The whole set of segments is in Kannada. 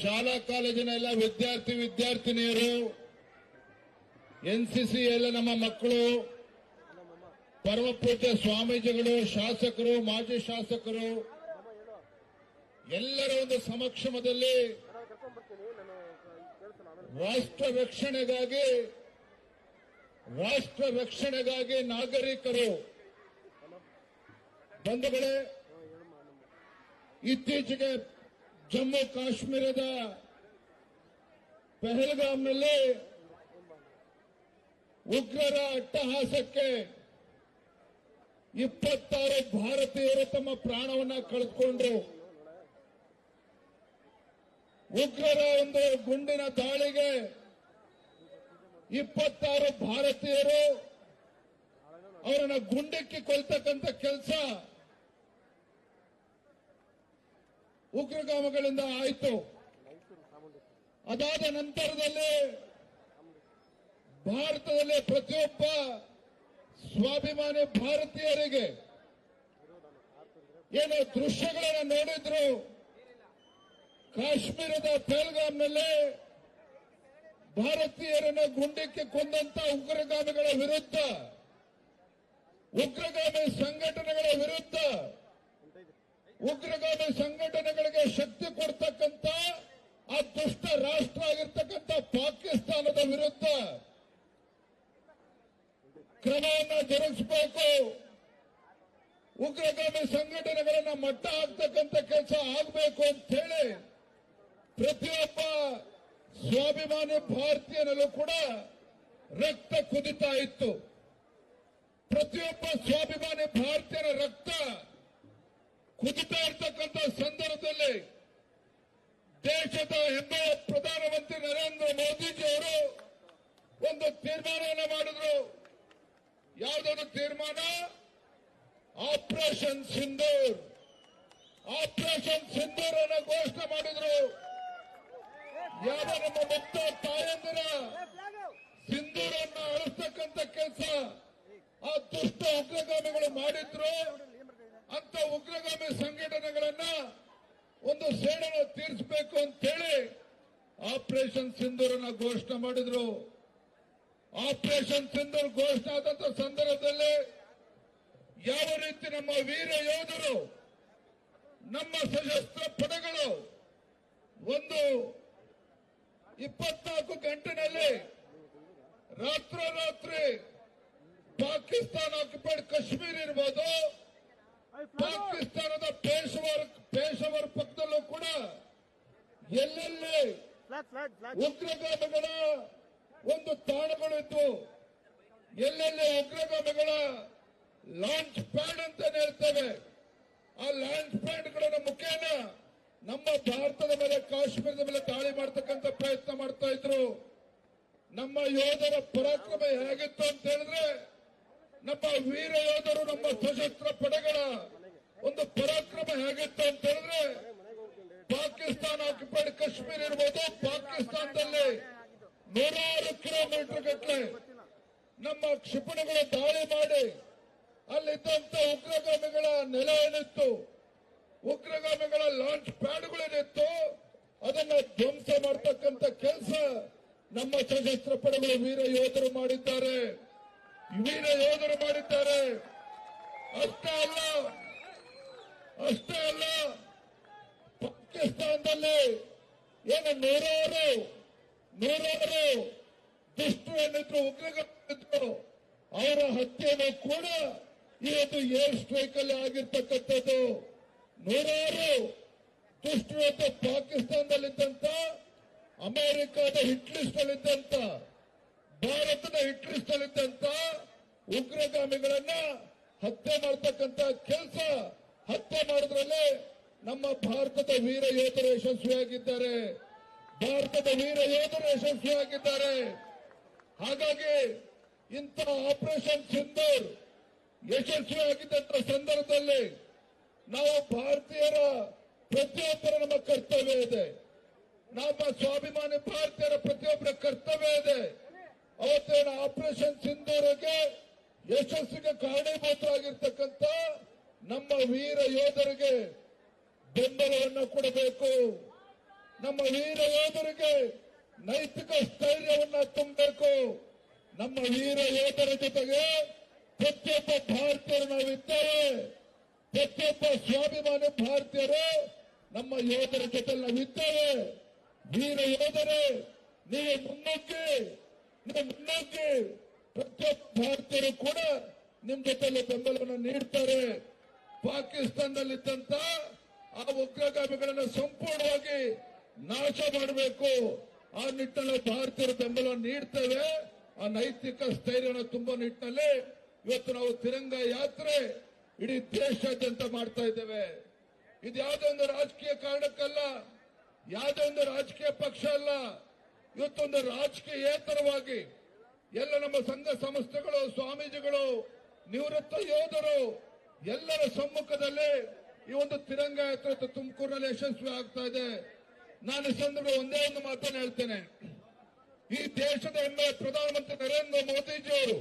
ಶಾಲಾ ಕಾಲೇಜಿನ ಎಲ್ಲ ವಿದ್ಯಾರ್ಥಿ ವಿದ್ಯಾರ್ಥಿನಿಯರು ಎನ್ಸಿಸಿ ಎಲ್ಲ ನಮ್ಮ ಮಕ್ಕಳು ಪರಮಪೂಜ್ಯ ಸ್ವಾಮೀಜಿಗಳು, ಶಾಸಕರು, ಮಾಜಿ ಶಾಸಕರು, ಎಲ್ಲರ ಒಂದು ಸಮಕ್ಷಮದಲ್ಲಿ ರಾಷ್ಟ್ರ ರಕ್ಷಣೆಗಾಗಿ ರಾಷ್ಟ್ರ ರಕ್ಷಣೆಗಾಗಿ ನಾಗರಿಕರು, ಬಂಧುಗಳೇ, ಇತ್ತೀಚೆಗೆ ಜಮ್ಮು ಕಾಶ್ಮೀರದ ಪೆಹಲ್ಗಾಮ್ನಲ್ಲಿ ಉಗ್ರರ ಅಟ್ಟಹಾಸಕ್ಕೆ ಇಪ್ಪತ್ತಾರು ಭಾರತೀಯರು ತಮ್ಮ ಪ್ರಾಣವನ್ನ ಕಳೆದುಕೊಂಡ್ರು. ಉಗ್ರರ ಒಂದು ಗುಂಡಿನ ದಾಳಿಗೆ ಇಪ್ಪತ್ತಾರು ಭಾರತೀಯರು ಅವರನ್ನ ಗುಂಡಕ್ಕೆ ಕೊಲ್ತಕ್ಕಂಥ ಕೆಲಸ ಉಗ್ರಗಾಮಗಳಿಂದ ಆಯಿತು. ಅದಾದ ನಂತರದಲ್ಲಿ ಭಾರತದಲ್ಲಿ ಪ್ರತಿಯೊಬ್ಬ ಸ್ವಾಭಿಮಾನಿ ಭಾರತೀಯರಿಗೆ ಏನು ದೃಶ್ಯಗಳನ್ನು ನೋಡಿದ್ರು. ಕಾಶ್ಮೀರದ ಪೆಹಲ್ಗಾಮ್ನಲ್ಲಿ ಭಾರತೀಯರನ್ನು ಗುಂಡಿಕ್ಕೆ ಕೊಂದಂತ ಉಗ್ರಗಾಮಿಗಳ ವಿರುದ್ಧ, ಉಗ್ರಗಾಮಿ ಸಂಘಟನೆಗಳ ವಿರುದ್ಧ, ಉಗ್ರಗಾಮಿ ಸಂಘಟನೆಗಳಿಗೆ ಶಕ್ತಿ ಕೊಡ್ತಕ್ಕಂತ ಆ ದುಷ್ಟ ರಾಷ್ಟ್ರ ಆಗಿರ್ತಕ್ಕಂಥ ಪಾಕಿಸ್ತಾನದ ವಿರುದ್ಧ ಕ್ರಮವನ್ನು ಜರುಗಿಸಬೇಕು. ಉಗ್ರಗಾಮಿ ಸಂಘಟನೆಗಳನ್ನ ಮಟ್ಟ ಹಾಕ್ತಕ್ಕಂಥ ಕೆಲಸ ಆಗಬೇಕು ಅಂತ ಹೇಳಿ ಪ್ರತಿಯೊಬ್ಬ ಸ್ವಾಭಿಮಾನಿ ಭಾರತೀಯನಲ್ಲೂ ಕೂಡ ರಕ್ತ ಕುದಿತಾ ಇತ್ತು. ಪ್ರತಿಯೊಬ್ಬ ಸ್ವಾಭಿಮಾನಿ ಭಾರತೀಯರ ರಕ್ತ ಕುದಿತಾ ಇರ್ತಕ್ಕಂಥ ಸಂದರ್ಭದಲ್ಲಿ ದೇಶದ ಹೆಮ್ಮೆಯ ಅವರು ಒಂದು ತೀರ್ಮಾನವನ್ನು ಮಾಡಿದ್ರು. ಯಾವುದೊಂದು ತೀರ್ಮಾನ? ಆಪರೇಷನ್ ಸಿಂಧೂರ್. ಆಪರೇಷನ್ ಸಿಂಧೂರ್ ಅನ್ನು ಘೋಷಣೆ ಮಾಡಿದ್ರು. ಯಾವ ನಮ್ಮ ಮುಕ್ತ ತಾಯಂದಿರ ಸಿಂಧೂರನ್ನ ಅಳಿಸ್ತಕ್ಕಂಥ ಕೆಲಸ ಆ ದುಷ್ಟ ಉಗ್ರಗಾಮಿಗಳು ಮಾಡಿದ್ರು ಅಂತ ಉಗ್ರಗಾಮಿ ಸಂಘಟನೆಗಳನ್ನ ಒಂದು ಸೇಡನ್ನು ತೀರಿಸಬೇಕು ಅಂತ ಹೇಳಿ ಆಪರೇಷನ್ ಸಿಂಧೂರನ್ನ ಘೋಷಣೆ ಮಾಡಿದ್ರು ಆಪರೇಷನ್ ಆದಂತ ಸಂದರ್ಭದಲ್ಲಿ ಯಾವ ರೀತಿ ನಮ್ಮ ವೀರ ಯೋಧರು ನಮ್ಮ ಸಶಸ್ತ್ರ ಪಡೆಗಳು ಒಂದು ಇಪ್ಪತ್ನಾಲ್ಕು ಗಂಟೆನಲ್ಲಿ ರಾತ್ರೋರಾತ್ರಿ ಪಾಕಿಸ್ತಾನ ಆಕ್ಯುಪೈಡ್ ಕಾಶ್ಮೀರ್ ಇರ್ಬೋದು. ಪಾಕಿಸ್ತಾನದ ಪೇಶವರ್ ಪೇಶವರ್ ಪಕ್ಕದಲ್ಲೂ ಕೂಡ ಎಲ್ಲೆಲ್ಲಿ ಉಗ್ರಗಾಮಿಗಳ ಒಂದು ತಾಣಗಳಿತ್ತು ಎಲ್ಲೆಲ್ಲಿ ಉಗ್ರಗಾಮಿಗಳ ಲಾಂಚ್ ಪ್ಯಾಡ್ ಅಂತ ಹೇಳ್ತೇವೆ. ಆ ಲಾಂಚ್ ಪ್ಯಾಡ್ಗಳ ಮುಖೇನ ನಮ್ಮ ಭಾರತದ ಮೇಲೆ, ಕಾಶ್ಮೀರದ ಮೇಲೆ ದಾಳಿ ಮಾಡ್ತಕ್ಕಂಥ ಪ್ರಯತ್ನ ಮಾಡ್ತಾ ಇದ್ರು. ನಮ್ಮ ಯೋಧರ ಪರಾಕ್ರಮ ಹೇಗಿತ್ತು ಅಂತ ಹೇಳಿದ್ರೆ, ನಮ್ಮ ವೀರ ಯೋಧರು, ನಮ್ಮ ಸಶಸ್ತ್ರ ಪಡೆಗಳ ಒಂದು ಪರಾಕ್ರಮ ಹೇಗಿತ್ತು ಅಂತ ಹೇಳಿದ್ರೆ, ಪಾಕಿಸ್ತಾನ ಆಕ್ಯುಪೈಡ್ ಕಾಶ್ಮೀರ್ ಇರ್ಬೋದು, ಪಾಕಿಸ್ತಾನದಲ್ಲಿ ನೂರಾರು ಕಿಲೋಮೀಟರ್ ಗಟ್ಟಲೆ ನಮ್ಮ ಕ್ಷಿಪಣಿಗಳು ದಾಳಿ ಮಾಡಿ ಅಲ್ಲಿದ್ದಂತ ಉಗ್ರಗಾಮಿಗಳ ನೆಲ ಏನಿತ್ತು ಉಗ್ರಗಾಮಿಗಳ ಲಾಂಚ್ ಪ್ಯಾಡ್ಗಳೇನಿತ್ತು ಅದನ್ನ ಧ್ವಂಸ ಮಾಡತಕ್ಕಂತ ಕೆಲಸ ನಮ್ಮ ಸಶಸ್ತ್ರ ಪಡೆಗಳು ವೀರ ಯೋಧರು ಮಾಡಿದ್ದಾರೆ. ವೀರ ಯೋಧರು ಮಾಡಿದ್ದಾರೆ. ಅಷ್ಟೇ ಅಲ್ಲ ಅಷ್ಟೇ ಅಲ್ಲ, ಪಾಕಿಸ್ತಾನದಲ್ಲಿ ಏನು ನೂರಾರು ನೂರಾರು ಏನಿದ್ರು ಉಗ್ರಗಾಮಿದ್ರು ಅವರ ಹತ್ಯೆನೂ ಕೂಡ ಇವತ್ತು ಏರ್ ಸ್ಟ್ರೈಕ್ ಅಲ್ಲಿ ಆಗಿರ್ತಕ್ಕಂಥದ್ದು. ನೂರಾರು ಇವತ್ತು ಪಾಕಿಸ್ತಾನದಲ್ಲಿದ್ದಂತ ಅಮೆರಿಕದ ಹಿಟ್ ಲಿಸ್ಟ್ ಅಲ್ಲಿದ್ದಂತ ಭಾರತದ ಹಿಟ್ ಲಿಸ್ಟ್ ಅಲ್ಲಿದ್ದಂತ ಉಗ್ರಗಾಮಿಗಳನ್ನ ಹತ್ಯೆ ಮಾಡತಕ್ಕಂತ ಕೆಲಸ ಹತ್ಯೆ ಮಾಡೋದ್ರಲ್ಲಿ ನಮ್ಮ ಭಾರತದ ವೀರ ಯೋಧರು ಯಶಸ್ವಿಯಾಗಿದ್ದಾರೆ. ಭಾರತದ ವೀರ ಯೋಧರು ಯಶಸ್ವಿಯಾಗಿದ್ದಾರೆ. ಹಾಗಾಗಿ ಇಂಥ ಆಪರೇಷನ್ ಸಿಂಧೂರ್ ಯಶಸ್ವಿಯಾಗಿದ್ದಂತ ಸಂದರ್ಭದಲ್ಲಿ ನಾವು ಭಾರತೀಯರ ಪ್ರತಿಯೊಬ್ಬರ ನಮ್ಮ ಕರ್ತವ್ಯ ಇದೆ. ನಮ್ಮ ಸ್ವಾಭಿಮಾನಿ ಭಾರತೀಯರ ಪ್ರತಿಯೊಬ್ಬರ ಕರ್ತವ್ಯ ಇದೆ. ಅವತ್ತೇನು ಆಪರೇಷನ್ ಸಿಂಧೂರಿಗೆ ಯಶಸ್ಸಿಗೆ ಕಾರಣೀಭೂತರಾಗಿರ್ತಕ್ಕಂಥ ನಮ್ಮ ವೀರ ಯೋಧರಿಗೆ ಬೆಂಬಲವನ್ನು ಕೊಡಬೇಕು. ನಮ್ಮ ವೀರ ಯೋಧರಿಗೆ ನೈತಿಕ ಸ್ಥೈರ್ಯವನ್ನ ತುಂಬಬೇಕು. ನಮ್ಮ ವೀರ ಯೋಧರ ಜೊತೆಗೆ ಪ್ರತಿಯೊಬ್ಬ ಭಾರತೀಯರು ನಾವಿದ್ದೇವೆ ಪ್ರತಿಯೊಬ್ಬ ಸ್ವಾಭಿಮಾನಿ ಭಾರತೀಯರು ನಮ್ಮ ಯೋಧರ ಜೊತೆ ನಾವಿದ್ದೇವೆ ವೀರ ಯೋಧರೇ, ನೀವು ಮುನ್ನುಗ್ಗಿ ನೀವು ಮುನ್ನುಗ್ಗಿ. ಪ್ರತಿಯೊಬ್ಬ ಭಾರತೀಯರು ಕೂಡ ನಿಮ್ ಜೊತೆಲಿ ಬೆಂಬಲವನ್ನು ನೀಡ್ತಾರೆ. ಪಾಕಿಸ್ತಾನದಲ್ಲಿದ್ದಂತ ಆ ಉಗ್ರಗಾಮಿಗಳನ್ನು ಸಂಪೂರ್ಣವಾಗಿ ನಾಶ ಮಾಡಬೇಕು. ಆ ನಿಟ್ಟಿನಲ್ಲಿ ಭಾರತೀಯರು ಬೆಂಬಲ ನೀಡ್ತೇವೆ. ಆ ನೈತಿಕ ಸ್ಥೈರ್ಯನ ತುಂಬಾ ನಿಟ್ಟಿನಲ್ಲಿ ಇವತ್ತು ನಾವು ತಿರಂಗ ಯಾತ್ರೆ ಇಡೀ ದೇಶಾದ್ಯಂತ ಮಾಡ್ತಾ ಇದ್ದೇವೆ. ಇದು ಯಾವುದೇ ಒಂದು ರಾಜಕೀಯ ಕಾರಣಕ್ಕಲ್ಲ, ಯಾವುದೇ ಒಂದು ರಾಜಕೀಯ ಪಕ್ಷ ಅಲ್ಲ. ಇವತ್ತೊಂದು ರಾಜಕೀಯೇತರವಾಗಿ ಎಲ್ಲ ನಮ್ಮ ಸಂಘ ಸಂಸ್ಥೆಗಳು, ಸ್ವಾಮೀಜಿಗಳು, ನಿವೃತ್ತ ಯೋಧರು ಎಲ್ಲರ ಸಮ್ಮುಖದಲ್ಲಿ ಈ ಒಂದು ತಿರಂಗ ಯಾತ್ರೆ ತುಮಕೂರಿನಲ್ಲಿ ಯಶಸ್ವಿ ಆಗ್ತಾ ಇದೆ. ನಾನು ಸಂದರ್ಭ ಒಂದೇ ಒಂದು ಮಾತನ್ನು ಹೇಳ್ತೇನೆ. ಈ ದೇಶದ ಹೆಮ್ಮೆ ಪ್ರಧಾನಮಂತ್ರಿ ನರೇಂದ್ರ ಮೋದಿಜಿ ಅವರು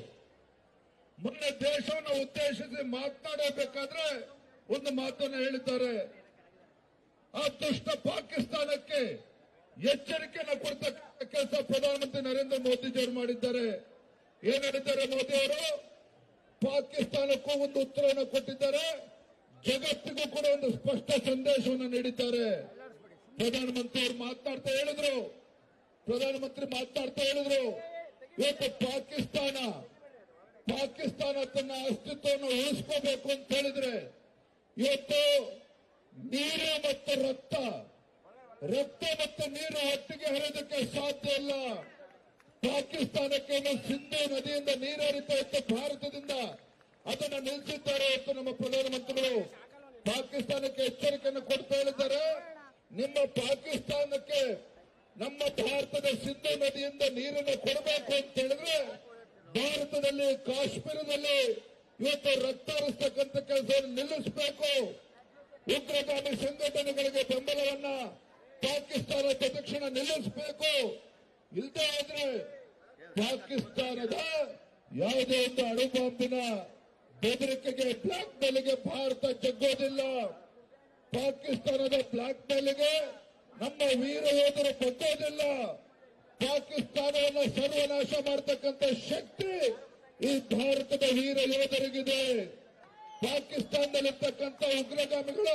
ಮೊನ್ನೆ ದೇಶವನ್ನು ಉದ್ದೇಶಿಸಿ ಮಾತನಾಡಬೇಕಾದ್ರೆ ಒಂದು ಮಾತನ್ನು ಹೇಳಿದ್ದಾರೆ. ಆ ದುಷ್ಟ ಪಾಕಿಸ್ತಾನಕ್ಕೆ ಎಚ್ಚರಿಕೆಯನ್ನು ಕೊಡ್ತಕ್ಕಂಥ ಕೆಲಸ ಪ್ರಧಾನಮಂತ್ರಿ ನರೇಂದ್ರ ಮೋದಿಜಿಯವರು ಮಾಡಿದ್ದಾರೆ. ಏನ್ ಹೇಳಿದ್ದಾರೆ ಮೋದಿ ಅವರು ಪಾಕಿಸ್ತಾನಕ್ಕೂ ಒಂದು ಉತ್ತರವನ್ನು ಕೊಟ್ಟಿದ್ದಾರೆ. ಜಗತ್ತಿಗೂ ಕೂಡ ಒಂದು ಸ್ಪಷ್ಟ ಸಂದೇಶವನ್ನು ನೀಡಿದ್ದಾರೆ. ಪ್ರಧಾನಮಂತ್ರಿ ಅವರು ಮಾತನಾಡ್ತಾ ಹೇಳಿದ್ರು. ಪ್ರಧಾನಮಂತ್ರಿ ಮಾತನಾಡ್ತಾ ಹೇಳಿದ್ರು. ಇವತ್ತು ಪಾಕಿಸ್ತಾನ ಪಾಕಿಸ್ತಾನ ತನ್ನ ಅಸ್ತಿತ್ವವನ್ನು ಉಳಿಸ್ಕೋಬೇಕು ಅಂತ ಹೇಳಿದ್ರೆ, ಇವತ್ತು ನೀರು ಮತ್ತು ರಕ್ತ ರಕ್ತ ಮತ್ತು ನೀರು ಹತ್ತಿಗೆ ಹರಿಯೋದಕ್ಕೆ ಸಾಧ್ಯ ಇಲ್ಲ. ಪಾಕಿಸ್ತಾನಕ್ಕೆ ಸಿಂಧೂ ನದಿಯಿಂದ ನೀರು ಇತ್ತು ಭಾರತದಿಂದ. ಅದನ್ನು ನಿಲ್ಲಿಸಿದ್ದಾರೆ ಇವತ್ತು ನಮ್ಮ ಪ್ರಧಾನಮಂತ್ರಿಗಳು. ಪಾಕಿಸ್ತಾನಕ್ಕೆ ಎಚ್ಚರಿಕೆಯನ್ನು ಕೊಡ್ತಾ ಹೇಳಿದ್ದಾರೆ ನಿಮ್ಮ ಪಾಕಿಸ್ತಾನಕ್ಕೆ ನಮ್ಮ ಭಾರತದ ಸಿಂಧು ನದಿಯಿಂದ ನೀರನ್ನು ಕೊಡಬೇಕು ಅಂತ ಹೇಳಿದ್ರೆ ಭಾರತದಲ್ಲಿ ಕಾಶ್ಮೀರದಲ್ಲಿ ಇವತ್ತು ರಕ್ತ ಹರಿಸ್ತಕ್ಕಂಥ ಕೆಲಸವನ್ನು ನಿಲ್ಲಿಸಬೇಕು. ಉಗ್ರಗಾಮಿ ಸಂಘಟನೆಗಳಿಗೆ ಬೆಂಬಲವನ್ನ ಪಾಕಿಸ್ತಾನ ತಕ್ಷಣ ನಿಲ್ಲಿಸಬೇಕು. ಇಲ್ಲದೆ ಆದ್ರೆ ಪಾಕಿಸ್ತಾನದ ಯಾವುದೇ ಒಂದು ಅಣುಬಾಂಬಿನ ಬೆದರಿಕೆಗೆ, ಬ್ಲಾಕ್ ಮೇಲೆಗೆ ಭಾರತ ಜಗ್ಗೋದಿಲ್ಲ. ಪಾಕಿಸ್ತಾನದ ಬ್ಲಾಕ್ ಮೇಲ್ಗೆ ನಮ್ಮ ವೀರ ಯೋಧರು ಕೊಟ್ಟೋದಿಲ್ಲ ಪಾಕಿಸ್ತಾನವನ್ನು ಸರ್ವನಾಶ ಮಾಡತಕ್ಕಂತ ಶಕ್ತಿ ಈ ಭಾರತದ ವೀರ ಯೋಧರಿಗಿದೆ. ಪಾಕಿಸ್ತಾನದಲ್ಲಿರ್ತಕ್ಕಂಥ ಉಗ್ರಗಾಮಿಗಳ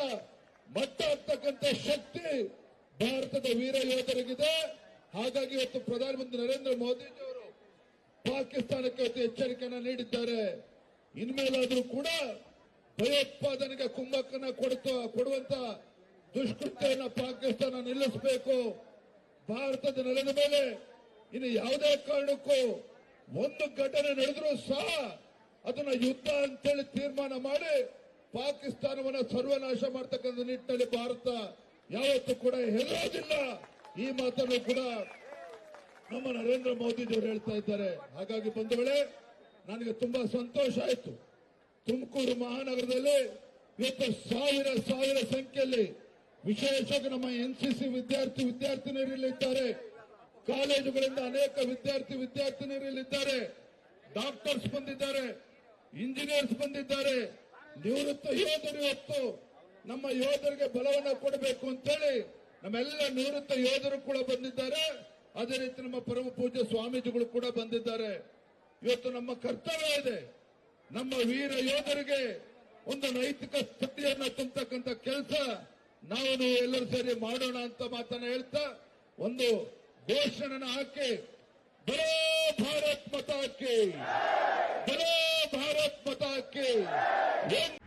ಮಟ್ಟ ಆಗ್ತಕ್ಕಂಥ ಶಕ್ತಿ ಭಾರತದ ವೀರ ಯೋಧರಿಗಿದೆ. ಹಾಗಾಗಿ ಇವತ್ತು ಪ್ರಧಾನಮಂತ್ರಿ ನರೇಂದ್ರ ಮೋದಿಜಿಯವರು ಪಾಕಿಸ್ತಾನಕ್ಕೆ ಅತಿ ಎಚ್ಚರಿಕೆಯನ್ನು ನೀಡಿದ್ದಾರೆ. ಇನ್ಮೇಲಾದರೂ ಕೂಡ ಭಯೋತ್ಪಾದನೆಗೆ ಕುಮ್ಮಕ್ಕನ್ನ ಕೊಡುತ್ತ ಕೊಡುವಂತ ದುಷ್ಕೃತ್ಯವನ್ನು ಪಾಕಿಸ್ತಾನ ನಿಲ್ಲಿಸಬೇಕು. ಭಾರತದ ನೆಲದ ಮೇಲೆ ಇನ್ನು ಯಾವುದೇ ಕಾರಣಕ್ಕೂ ಒಂದು ಘಟನೆ ನಡೆದರೂ ಸಹ ಅದನ್ನ ಯುದ್ಧ ಅಂತೇಳಿ ತೀರ್ಮಾನ ಮಾಡಿ ಪಾಕಿಸ್ತಾನವನ್ನ ಸರ್ವನಾಶ ಮಾಡ್ತಕ್ಕಂಥ ನಿಟ್ಟಿನಲ್ಲಿ ಭಾರತ ಯಾವತ್ತೂ ಕೂಡ ಹೇಳೋದಿಲ್ಲ ಈ ಮಾತನ್ನು ಕೂಡ ನಮ್ಮ ನರೇಂದ್ರ ಮೋದಿ ಮೋದಿಜಿಯವರು ಹೇಳ್ತಾ ಇದ್ದಾರೆ. ಹಾಗಾಗಿ ಬಂಧುಗಳೇ, ನನಗೆ ತುಂಬಾ ಸಂತೋಷ ಆಯಿತು. ತುಮಕೂರು ಮಹಾನಗರದಲ್ಲಿ ಇವತ್ತು ಸಾವಿರ ಸಾವಿರ ಸಂಖ್ಯೆಯಲ್ಲಿ ವಿಶೇಷವಾಗಿ ನಮ್ಮ ಎನ್ಸಿಸಿ ವಿದ್ಯಾರ್ಥಿ ವಿದ್ಯಾರ್ಥಿನಿಯರಿಲ್ಲಿದ್ದಾರೆ ಕಾಲೇಜುಗಳಿಂದ ಅನೇಕ ವಿದ್ಯಾರ್ಥಿ ವಿದ್ಯಾರ್ಥಿನಿಯರಿಲ್ಲಿದ್ದಾರೆ ಡಾಕ್ಟರ್ಸ್ ಬಂದಿದ್ದಾರೆ, ಇಂಜಿನಿಯರ್ಸ್ ಬಂದಿದ್ದಾರೆ. ನಿವೃತ್ತ ಯೋಧರು ಇವತ್ತು ನಮ್ಮ ಯೋಧರಿಗೆ ಬಲವನ್ನು ಕೊಡಬೇಕು ಅಂತೇಳಿ ನಮ್ಮೆಲ್ಲ ನಿವೃತ್ತ ಯೋಧರು ಕೂಡ ಬಂದಿದ್ದಾರೆ. ಅದೇ ರೀತಿ ನಮ್ಮ ಪರಮ ಪೂಜ್ಯ ಸ್ವಾಮೀಜಿಗಳು ಕೂಡ ಬಂದಿದ್ದಾರೆ. ಇವತ್ತು ನಮ್ಮ ಕರ್ತವ್ಯ ಇದೆ. ನಮ್ಮ ವೀರ ಯೋಧರಿಗೆ ಒಂದು ನೈತಿಕ ಸ್ಥಿತಿಯನ್ನ ತುಂಬತಕ್ಕಂಥ ಕೆಲಸ ನಾವು ಎಲ್ಲರೂ ಸೇರಿ ಮಾಡೋಣ ಅಂತ ಮಾತನ್ನ ಹೇಳ್ತಾ, ಒಂದು ಘೋಷಣೆ ಹಾಕಿ ಬರೋ ಭಾರತ್ ಮತಾಕ್ಕೆ. ಬರೋ ಭಾರತ್ ಮತ ಏನ್